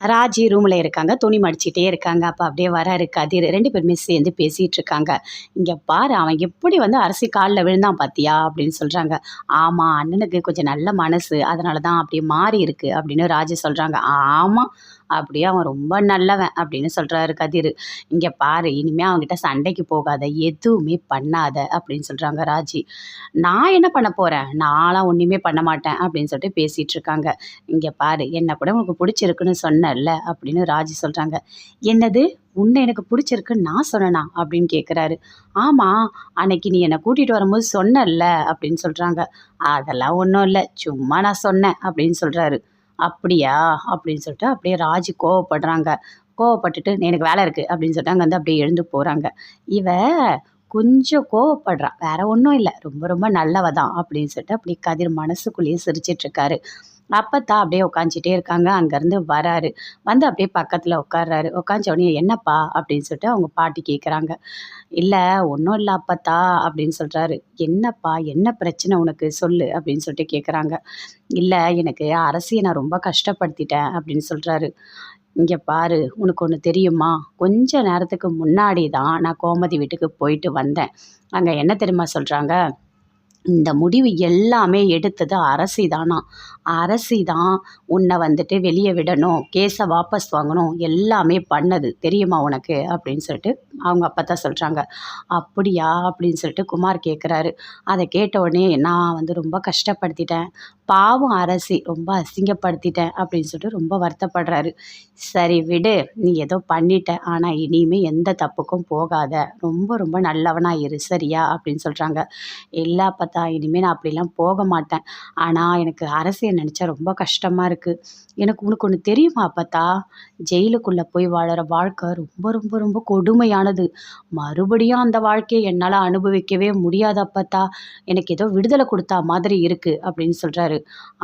ராஜி ரூமில் இருக்காங்க. துணி மடிச்சிட்டே இருக்காங்க. அப்போ அப்படியே வராரு கதிர். ரெண்டு பேருமே சேர்ந்து பேசிகிட்டு இருக்காங்க. இங்கே பாரு அவன் எப்படி வந்து அரிசி காலில் விழுந்தான் பாத்தியா? அப்படின்னு சொல்கிறாங்க ஆமாம் அண்ணனுக்கு கொஞ்சம் நல்ல மனசு. அதனால தான் அப்படியே மாறி இருக்கு அப்படின்னு ராஜி சொல்கிறாங்க ஆமாம் அப்படியே அவன் ரொம்ப நல்லவன் அப்படின்னு சொல்கிறாரு கதிர். இங்கே பாரு இனிமேல் அவங்ககிட்ட சண்டைக்கு போகாத எதுவுமே பண்ணாத அப்படின்னு சொல்கிறாங்க ராஜி. நான் என்ன பண்ண போகிறேன் நான்லாம் ஒன்றுமே பண்ண மாட்டேன் அப்படின்னு சொல்லிட்டு பேசிகிட்டு இருக்காங்க. இங்கே பாரு என்னை கூட உனக்கு பிடிச்சிருக்குன்னு சொன்னல அப்படின்னு ராஜி சொல்கிறாங்க என்னது? உன்னை எனக்கு பிடிச்சிருக்குன்னு நான் சொன்னனா? அப்படின்னு கேட்குறாரு ஆமாம் அன்னைக்கு நீ என்னை கூட்டிகிட்டு வரும்போது சொன்னல்ல அப்படின்னு சொல்கிறாங்க அதெல்லாம் ஒன்றும் இல்லை சும்மா நான் சொன்னேன் அப்படின்னு சொல்கிறாரு அப்படியா? அப்படின்னு சொல்லிட்டு அப்படியே ராஜி கோவப்படுறாங்க. கோவப்பட்டுட்டு எனக்கு வேலை இருக்குது அப்படின்னு சொல்லிட்டு அங்கே வந்து அப்படியே எழுந்து போகிறாங்க இவ கொஞ்சம் கோவப்படுறா. வேற ஒன்றும் இல்லை. ரொம்ப ரொம்ப நல்லவ தான் அப்படின்னு சொல்லிட்டு அப்படி கதிர் மனசுக்குள்ளேயே சிரிச்சிட்டு அப்பத்தா அப்படியே உட்காந்துட்டே இருக்காங்க. அங்கேருந்து வராரு. வந்து அப்படியே பக்கத்தில் உட்கார்றாரு உட்காந்த உடனே என்னப்பா? அப்படின்னு சொல்லிட்டு அவங்க பாட்டி கேட்குறாங்க இல்லை ஒன்றும் இல்லை அப்பத்தா அப்படின்னு சொல்கிறாரு என்னப்பா? என்ன பிரச்சனை உனக்கு? சொல்லு அப்படின்னு சொல்லிட்டு கேட்குறாங்க இல்லை எனக்கு அரசியை நான் ரொம்ப கஷ்டப்படுத்திட்டேன் அப்படின்னு சொல்கிறாரு இங்கே பாரு உனக்கு ஒன்று தெரியுமா? கொஞ்ச நேரத்துக்கு முன்னாடி தான் நான் கோமதி வீட்டுக்கு போயிட்டு வந்தேன். அங்கே என்ன தெரியுமா சொல்கிறாங்க இந்த முடிவு எல்லாமே எடுத்தது அரசி தானா அரசி தான் உன்னை வந்துட்டு வெளியே விடணும் கேஸை வாபஸ் வாங்கணும் எல்லாமே பண்ணது. தெரியுமா உனக்கு? அப்படின்னு சொல்லிட்டு அவங்க அப்பா தான் சொல்கிறாங்க அப்படியா? அப்படின்னு சொல்லிட்டு குமார் கேட்குறாரு அதை கேட்ட உடனே நான் வந்து ரொம்ப கஷ்டப்படுத்திட்டேன். பாவம் அரசி ரொம்ப அசிங்கப்படுத்திட்டேன் அப்படின்னு சொல்லிட்டு ரொம்ப வருத்தப்படுறாரு. சரி விடு நீ ஏதோ பண்ணிட்ட. ஆனால் இனிமே எந்த தப்புக்கும் போகாத. ரொம்ப ரொம்ப நல்லவனாக இரு சரியா? அப்படின்னு சொல்கிறாங்க இல்லை பார்த்தா இனிமேல் நான் அப்படிலாம் போக மாட்டேன். ஆனால் எனக்கு அரசியை நினச்சா ரொம்ப கஷ்டமாக இருக்குது எனக்கு உனக்கு ஒன்று தெரியுமா அப்பத்தா? ஜெயிலுக்குள்ளே போய் வாழற வாழ்க்கை ரொம்ப ரொம்ப ரொம்ப கொடுமையானது. மறுபடியும் அந்த வாழ்க்கையை என்னால் அனுபவிக்கவே முடியாது அப்பத்தா. எனக்கு ஏதோ விடுதலை கொடுத்தா மாதிரி இருக்குது அப்படின்னு சொல்கிறாரு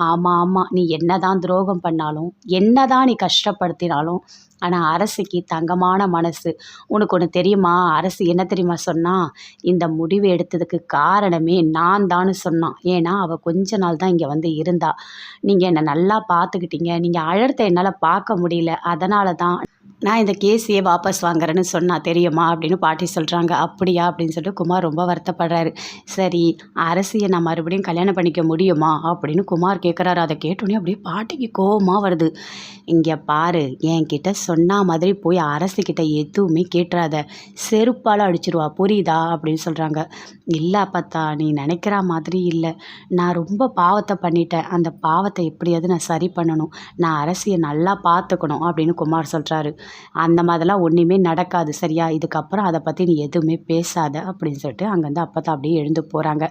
ஆமாம் ஆமாம் நீ என்னதான் துரோகம் பண்ணாலும் என்னதான் நீ கஷ்டப்படுத்தினாலும் ஆனால் அரசிக்கு தங்கமான மனசு. உனக்கு ஒன்று தெரியுமா? அரசு என்ன தெரியுமா சொன்னால் இந்த முடிவு எடுத்ததுக்கு காரணமே நான் தான் சொன்னான். ஏன்னா அவள் கொஞ்ச நாள் தான் இங்கே வந்து இருந்தா. நீங்கள் என்னை நல்லா பார்த்துக்கிட்டீங்க. நீங்கள் அழறத என்னால் பார்க்க முடியல. அதனால தான் நான் இந்த கேஸையே வாபஸ் வாங்குறேன்னு சொன்னால் தெரியுமா அப்படின்னு பாட்டி சொல்கிறாங்க அப்படியா? அப்படின்னு சொல்லிட்டு குமார் ரொம்ப வருத்தப்படுறாரு. சரி அரசியை நான் மறுபடியும் கல்யாணம் பண்ணிக்க முடியுமா? அப்படின்னு குமார் கேட்குறாரு அதை கேட்டோன்னே அப்படியே பாட்டிக்கு கோபமாக வருது. இங்கே பாரு என்கிட்ட சொன்ன மாதிரி போய் அரசிக்கிட்ட எதுவுமே கேட்டுறாத செருப்பால் அடிச்சிருவா புரியுதா? அப்படின்னு சொல்கிறாங்க இல்லை நீ நினைக்கிற மாதிரி இல்லை. நான் ரொம்ப பாவத்தை பண்ணிட்டேன். அந்த பாவத்தை எப்படியாவது நான் சரி பண்ணணும். நான் அரசியை நல்லா பார்த்துக்கணும் அப்படின்னு குமார் சொல்கிறாரு அந்த மாதிரிலாம் ஒன்றுமே நடக்காது சரியா? இதுக்கப்புறம் அதை பற்றி நீ எதுவுமே பேசாத அப்படின்னு சொல்லிட்டு அங்கேருந்து அப்போ தான் அப்படியே எழுந்து போகிறாங்க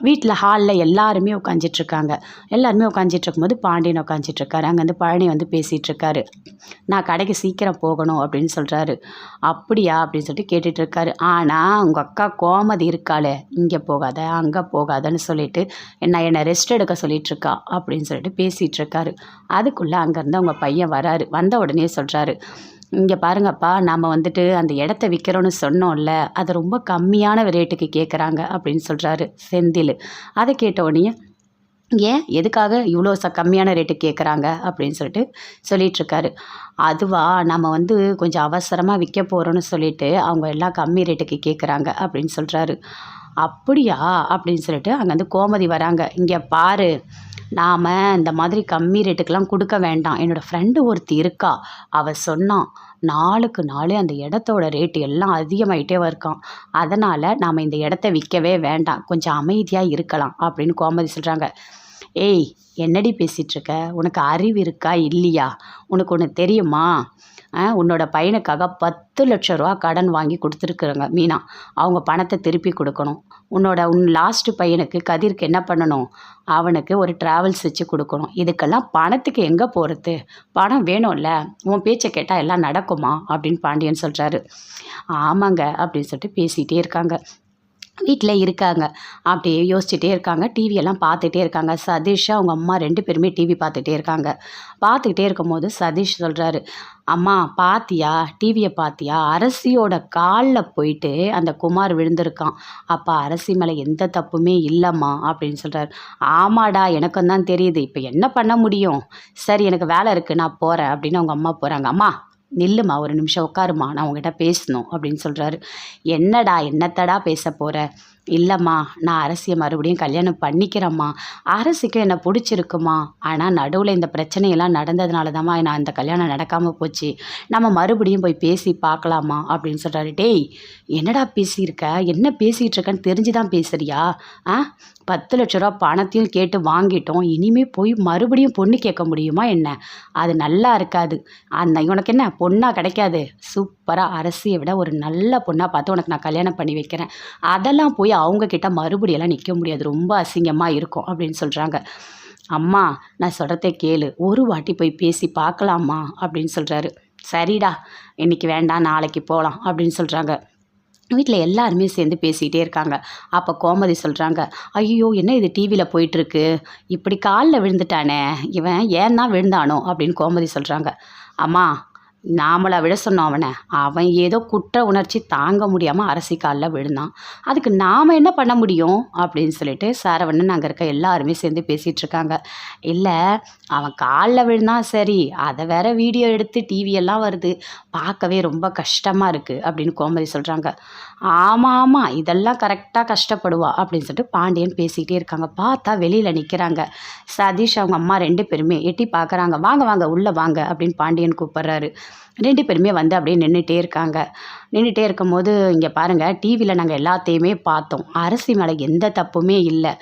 வீட்டில் ஹாலில் எல்லாருமே உட்காந்துட்ருக்காங்க எல்லாருமே உட்காந்துட்ருக்கும்போது பாண்டியன் உட்காந்துட்ருக்காரு அங்கேருந்து பழனி வந்து பேசிகிட்ருக்காரு நான் கடைக்கு சீக்கிரம் போகணும் அப்படின்னு சொல்கிறாரு அப்படியா? அப்படின்னு சொல்லிட்டு கேட்டுட்ருக்காரு. ஆனால் உங்கள் அக்கா கோமதி இருக்காளே. இங்கே போகாத அங்கே போகாதன்னு சொல்லிட்டு என்ன என்னை ரெஸ்ட் எடுக்க சொல்லிட்டு இருக்கா அப்படின்னு சொல்லிட்டு பேசிகிட்ருக்காரு அதுக்குள்ளே அங்கேருந்து அவங்க பையன் வராரு. வந்த உடனே சொல்கிறாரு இங்கே பாருங்கப்பா நம்ம வந்துட்டு அந்த இடத்த விற்கிறோன்னு சொன்னோம்ல அதை ரொம்ப கம்மியான ரேட்டுக்கு கேட்குறாங்க அப்படின்னு சொல்கிறாரு செந்தில். அதை கேட்ட ஏன்? எதுக்காக இவ்வளோ ச கம்மியான ரேட்டு கேட்குறாங்க அப்படின்னு சொல்லிட்டு சொல்லிகிட்ருக்காரு அதுவா நம்ம வந்து கொஞ்சம் அவசரமாக விற்க போகிறோன்னு சொல்லிட்டு அவங்க எல்லாம் கம்மி ரேட்டுக்கு கேட்குறாங்க அப்படின்னு சொல்கிறாரு அப்படியா? அப்படின்னு சொல்லிட்டு அங்கே வந்து கோமதி வராங்க. இங்கே பாரு நாம் இந்த மாதிரி கம்மி ரேட்டுக்கெலாம் கொடுக்க வேண்டாம். என்னோடய ஃப்ரெண்டு ஒருத்தி இருக்கா. அவள் சொன்னான் நாளுக்கு நாள் அந்த இடத்தோட ரேட்டு எல்லாம் அதிகமாயிட்டே இருக்கான் அதனால் நாம் இந்த இடத்த விற்கவே வேண்டாம். கொஞ்சம் அமைதியாக இருக்கலாம் அப்படின்னு கோமதி சொல்கிறாங்க ஏய் என்னடி பேசிகிட்ருக்க உனக்கு அறிவு இருக்கா இல்லையா? உனக்கு ஒன்று தெரியுமா? ஆ, உன்னோட பையனுக்காக பத்து லட்ச ரூபா கடன் வாங்கி கொடுத்துருக்குறாங்க மீனா. அவங்க பணத்தை திருப்பி கொடுக்கணும். உன்னோட உன் லாஸ்ட்டு பையனுக்கு கதிர்க்கு என்ன பண்ணணும்? அவனுக்கு ஒரு ட்ராவல்ஸ் வச்சு கொடுக்கணும். இதுக்கெல்லாம் பணத்துக்கு எங்கே போகிறது பணம் வேணும்ல. உன் பேச்சை கேட்டால் எல்லாம் நடக்குமா? அப்படின்னு பாண்டியன் சொல்கிறாரு ஆமாங்க அப்படின்னு சொல்லிட்டு பேசிகிட்டே இருக்காங்க. வீட்டில் இருக்காங்க. அப்படியே யோசிச்சுட்டே இருக்காங்க. டிவியெல்லாம் பார்த்துட்டே இருக்காங்க. சதீஷாக அவங்க அம்மா ரெண்டு பேருமே டிவி பார்த்துட்டே இருக்காங்க. பார்த்துக்கிட்டே இருக்கும்போது சதீஷ் சொல்கிறாரு அம்மா பாத்தியா? டிவியை பாத்தியா? அரசியோட காலில் போயிட்டு அந்த குமார் விழுந்திருக்கான். அப்போ அரசி மேலே எந்த தப்புமே இல்லைம்மா அப்படின்னு சொல்கிறாரு ஆமாடா எனக்கும் தான் தெரியுது. இப்போ என்ன பண்ண முடியும்? சரி எனக்கு வேலை இருக்குது நான் போகிறேன் அப்படின்னு அவங்க அம்மா போகிறாங்க அம்மா நில்லுமா ஒரு நிமிஷம் உட்காருமா நான் உங்ககிட்ட பேசணும் அப்படின்னு சொல்கிறாரு என்னடா என்னத்தடா பேச போகிற இல்லைம்மா நான் அரசியை மறுபடியும் கல்யாணம் பண்ணிக்கிறேம்மா. அரசுக்கு என்னை பிடிச்சிருக்குமா ஆனால் நடுவில் இந்த பிரச்சனையெல்லாம் நடந்ததுனால தாம்மா நான் இந்த கல்யாணம் நடக்காமல் போச்சு. நம்ம மறுபடியும் போய் பேசி பார்க்கலாமா அப்படின்னு சொல்கிறாரு டேய் என்னடா பேசியிருக்க? என்ன பேசிகிட்டு இருக்கேன்னு தெரிஞ்சு தான் பேசுறியா? ஆ? பத்து லட்ச ரூபா பணத்தையும் கேட்டு வாங்கிட்டோம். இனிமே போய் மறுபடியும் பொண்ணு கேட்க முடியுமா என்ன? அது நல்லா இருக்காது. அந்த உனக்கு என்ன? பொண்ணாக கிடைக்காது. சூப்பராக அரசியை விட ஒரு நல்ல பொண்ணாக பார்த்து உனக்கு நான் கல்யாணம் பண்ணி வைக்கிறேன். அதெல்லாம் போய் அவங்கக்கிட்ட மறுபடியெல்லாம் நிற்க முடியாது. ரொம்ப அசிங்கமாக இருக்கும் அப்படின்னு சொல்கிறாங்க அம்மா நான் சொல்கிறத கேளு. ஒரு வாட்டி போய் பேசி பார்க்கலாமா? அப்படின்னு சொல்கிறாரு சரிடா இன்றைக்கி வேண்டாம் நாளைக்கு போகலாம் அப்படின்னு சொல்கிறாங்க வீட்டில் எல்லாருமே சேர்ந்து பேசிக்கிட்டே இருக்காங்க. அப்போ கோமதி சொல்கிறாங்க ஐயோ என்ன இது டிவியில் போயிட்டுருக்கு? இப்படி காலில் விழுந்துட்டானே? இவன் ஏன் தான் விழுந்தானோ? அப்படின்னு கோமதி சொல்கிறாங்க அம்மா நாமளை விட சொன்னோம் அவனை. அவன் ஏதோ குற்ற உணர்ச்சி தாங்க முடியாமல் அரசி காலில் விழுந்தான். அதுக்கு நாம் என்ன பண்ண முடியும்? அப்படின்னு சொல்லிட்டு சரவணன் அங்கே இருக்க எல்லாருமே சேர்ந்து பேசிகிட்டு இருக்காங்க. இல்லை அவன் காலில் விழுந்தான் சரி அதை வேற வீடியோ எடுத்து டிவியெல்லாம் வருது பார்க்கவே ரொம்ப கஷ்டமாக இருக்குது அப்படின்னு கோமதி சொல்கிறாங்க ஆமாம் ஆமாம் இதெல்லாம் கரெக்டாக கஷ்டப்படுவா அப்படின்னு சொல்லிட்டு பாண்டியன் பேசிக்கிட்டே இருக்காங்க. பார்த்தா வெளியில் நிற்கிறாங்க சதீஷ் அவங்க அம்மா ரெண்டு பேருமே எட்டி பார்க்குறாங்க. வாங்க வாங்க உள்ளே வாங்க அப்படின்னு பாண்டியன் கூப்பிட்றாரு. ரெண்டு பேருமே வந்து அப்படியே நின்றுட்டே இருக்காங்க. நின்றுட்டே இருக்கும்போது இங்கே பாருங்கள் டிவியில் நாங்கள் எல்லாத்தையுமே பார்த்தோம். அரசி மேலே எந்த தப்புமே இல்லை.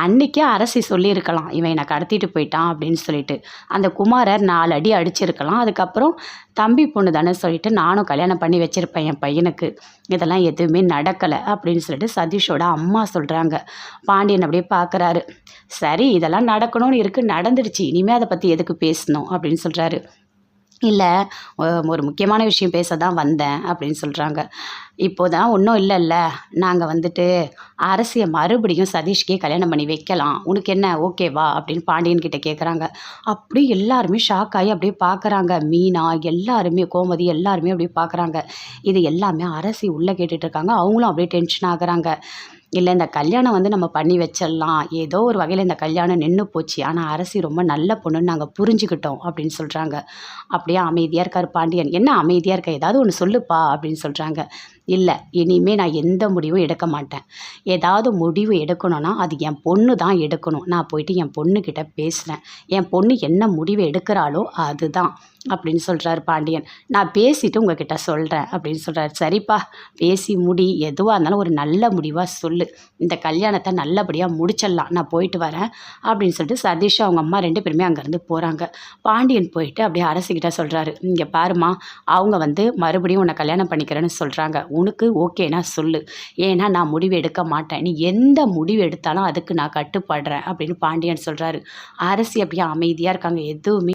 அன்றைக்கே அரசி சொல்லியிருக்கலாம் இவன் என்னை கடத்திட்டு போயிட்டான் அப்படின்னு சொல்லிட்டு. அந்த குமாரர் நாலு அடி அடிச்சிருக்கலாம். அதுக்கப்புறம் தம்பி பொண்ணு தானே சொல்லிட்டு நானும் கல்யாணம் பண்ணி வச்சுருப்பேன் என் பையனுக்கு. இதெல்லாம் எதுவுமே நடக்கலை அப்படின்னு சொல்லிட்டு சதீஷோட அம்மா சொல்கிறாங்க பாண்டியன் அப்படியே பார்க்குறாரு சரி இதெல்லாம் நடக்கணும்னு இருக்குது நடந்துடுச்சு. இனிமேல் அதை பற்றி எதுக்கு பேசணும் அப்படின்னு சொல்கிறாரு இல்லை ஒரு முக்கியமான விஷயம் பேச தான் வந்தேன் அப்படின்னு சொல்கிறாங்க இப்போ தான் ஒன்றும் இல்லைல்ல. நாங்கள் வந்துட்டு அரசியை மறுபடியும் சதீஷ்கே கல்யாணம் பண்ணி வைக்கலாம். உனக்கு என்ன? ஓகேவா அப்படின்னு பாண்டியன் கிட்ட கேட்குறாங்க அப்படி எல்லாருமே ஷாக் ஆகி அப்படியே பார்க்குறாங்க மீனா எல்லாருமே கோமதி எல்லாருமே அப்படியே பார்க்குறாங்க இது எல்லாமே அரசி உள்ளே கேட்டுட்ருக்காங்க அவங்களும் அப்படியே டென்ஷன் ஆகுறாங்க. இல்லை இந்த கல்யாணம் வந்து நம்ம பண்ணி வச்சிடலாம். ஏதோ ஒரு வகையில் இந்த கல்யாணம் நின்று போச்சு. ஆனால் அரசி ரொம்ப நல்ல பொண்ணுன்னு நாங்கள் புரிஞ்சுக்கிட்டோம் அப்படின்னு சொல்கிறாங்க அப்படியே அமைதியாக இருக்கார் பாண்டியன். என்ன அமைதியாக இருக்க? ஏதாவது ஒன்று சொல்லுப்பா அப்படின்னு சொல்கிறாங்க இல்லை இனிமேல் நான் எந்த முடிவும் எடுக்க மாட்டேன். ஏதாவது முடிவு எடுக்கணும்னா அது என் பொண்ணு தான் எடுக்கணும். நான் போயிட்டு என் பொண்ணுக்கிட்ட பேசுகிறேன் என் பொண்ணு என்ன முடிவு எடுக்கிறாளோ அதுதான் அப்படின்னு சொல்கிறாரு பாண்டியன். நான் பேசிவிட்டு உங்ககிட்ட சொல்கிறேன் அப்படின்னு சொல்கிறாரு சரிப்பா பேசி முடி. எதுவாக இருந்தாலும் ஒரு நல்ல முடிவாக சொல்லு. இந்த கல்யாணத்தை நல்லபடியாக முடிச்சிடலாம். நான் போயிட்டு வரேன் அப்படின்னு சொல்லிட்டு சதீஷ் அவங்க அம்மா ரெண்டு பேருமே அங்கேருந்து போகிறாங்க பாண்டியன் போயிட்டு அப்படியே அரசுக்கிட்ட சொல்கிறாரு இங்கே பாருமா அவங்க வந்து மறுபடியும் உன்னை கல்யாணம் பண்ணிக்கிறேன்னு சொல்கிறாங்க உனக்கு ஓகேனா சொல்லு. ஏன்னா நான் முடிவு எடுக்க மாட்டேன். நீ எந்த முடிவு எடுத்தாலும் அதுக்கு நான் கட்டுப்படுறேன் அப்படின்னு பாண்டியன் சொல்கிறாரு அரசி அப்படியே அமைதியாக இருக்காங்க. எதுவுமே